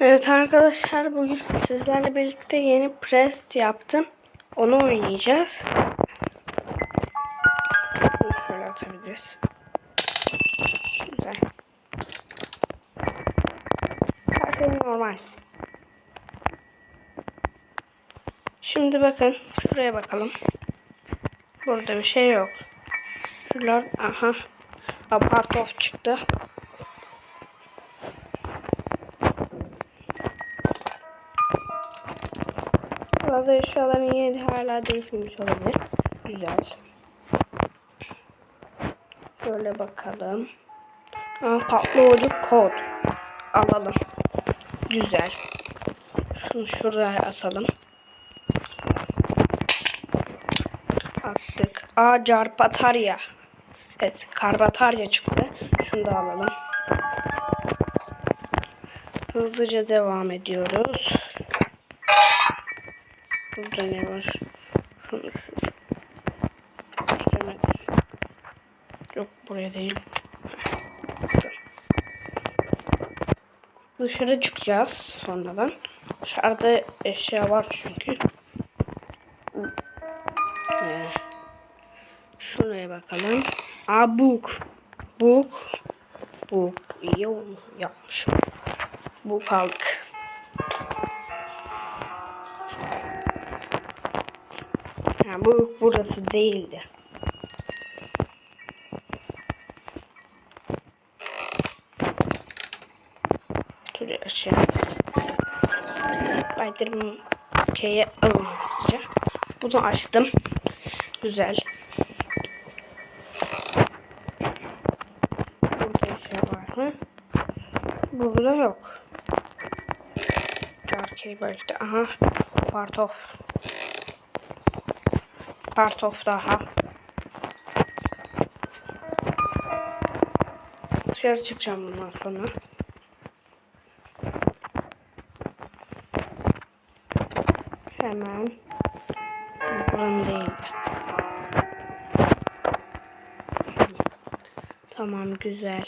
Evet arkadaşlar bugün sizlerle birlikte yeni Prest yaptım. Onu oynayacağız. Şöyle atabiliriz. Güzel. Her şey normal. Şimdi bakın şuraya bakalım. Burada bir şey yok. Şuralar aha. Apartov çıktı. Bazı eşyaların yeri hala değişmemiş olabilir. Güzel. Şöyle bakalım. Aa, patlayıcı kod. Alalım. Güzel. Şunu şuraya asalım. Attık. Aa Carpatarya. Evet Karbatarya çıktı. Şunu da alalım. Hızlıca devam ediyoruz. Burada ne var? Yok buraya değil. Dışarı çıkacağız sonradan. Dışarıda eşya var çünkü. Ee, şuraya bakalım. Aa book. Book. Book. İyi olmuş. Yapmışım. Book aldık. Ha, bu burası değildi. Şuraya aşağı. Spiderman K'ye alınca. Bunu açtım. Güzel. Burada bir şey var mı? Burada yok. Dark belki Aha. Part of. Part of daha. Dışarı çıkacağım bundan sonra. Hemen buranın değil. Tamam güzel.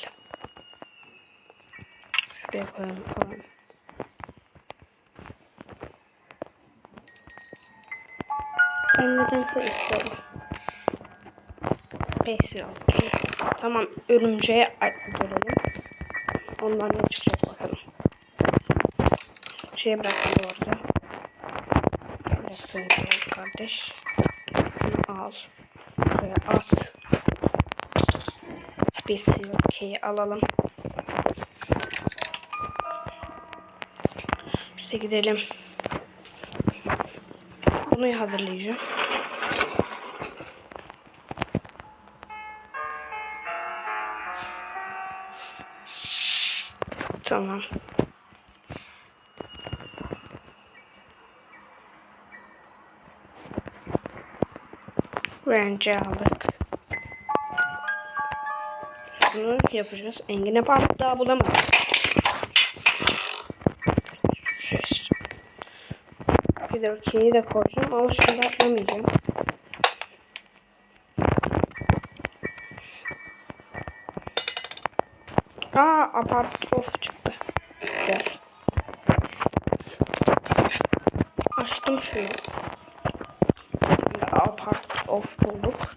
Şuraya koyalım falan. Ben nedense istedim. Special. Tamam örümceğe gelelim. Ondan ne çıkacak bakalım. Şeye bıraktım bu arada. Bıraktım kardeş. Şunu al. Buraya as. Special key'i alalım. İşte gidelim. Bunu hazırlayacağım. Tamam. Range aldık. Şunu yapacağız. Engine park daha bulamadım. De okey'i de koyacağım ama şunu atlamayacağım. Aa apart of çıktı. Güzel. Açtım şunu. Apart of bulduk.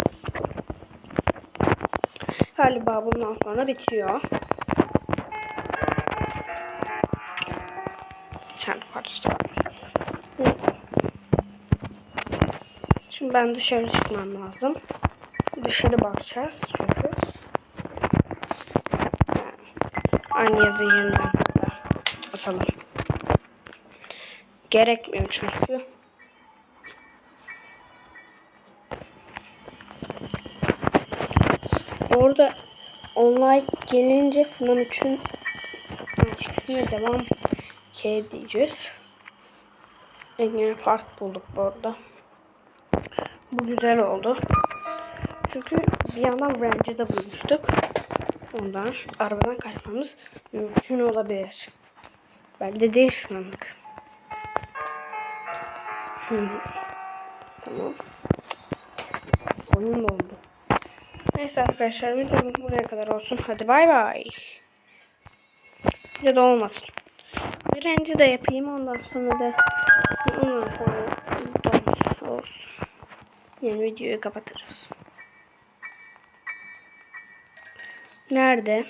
Galiba bundan sonra bitiyor. Bir tane parçası var. Neyse. Şimdi ben dışarı çıkmam lazım. Dışarı bakacağız çünkü. Aynı yazıyı yeniden atalım. Gerekmiyor çünkü. Orada online gelince FNAF 3'ün ikisine devam K diyeceğiz. Engine fark bulduk bu arada. Bu güzel oldu. Çünkü bir yandan Range'de bulmuştuk. Ondan arabadan kaçmamız mümkün olabilir. Belki de değil şu anlık. Tamam. Oyun oldu. Neyse arkadaşlar videomuz buraya kadar olsun. Hadi bay bay. Ya da olmasın. Birinci de yapayım ondan sonra da ondan sonra olsun. Yani videoyu kapatırız. Nerede?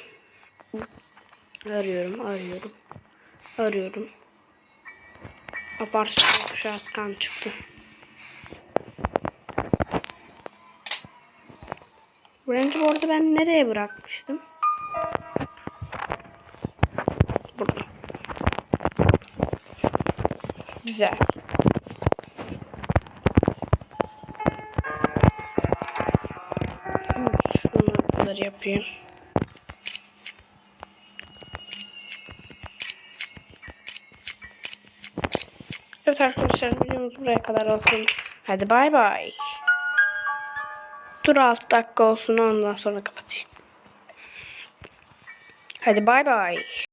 Arıyorum, arıyorum. Arıyorum. Apartman şatkan çıktı. Range board'u ben nereye bırakmıştım? Burada. Güzel. Kadar yapayım. Evet arkadaşlar videomuz buraya kadar olsun. Hadi bay bay. Dur 6 dakika olsun ondan sonra kapatayım. Hadi bay bay.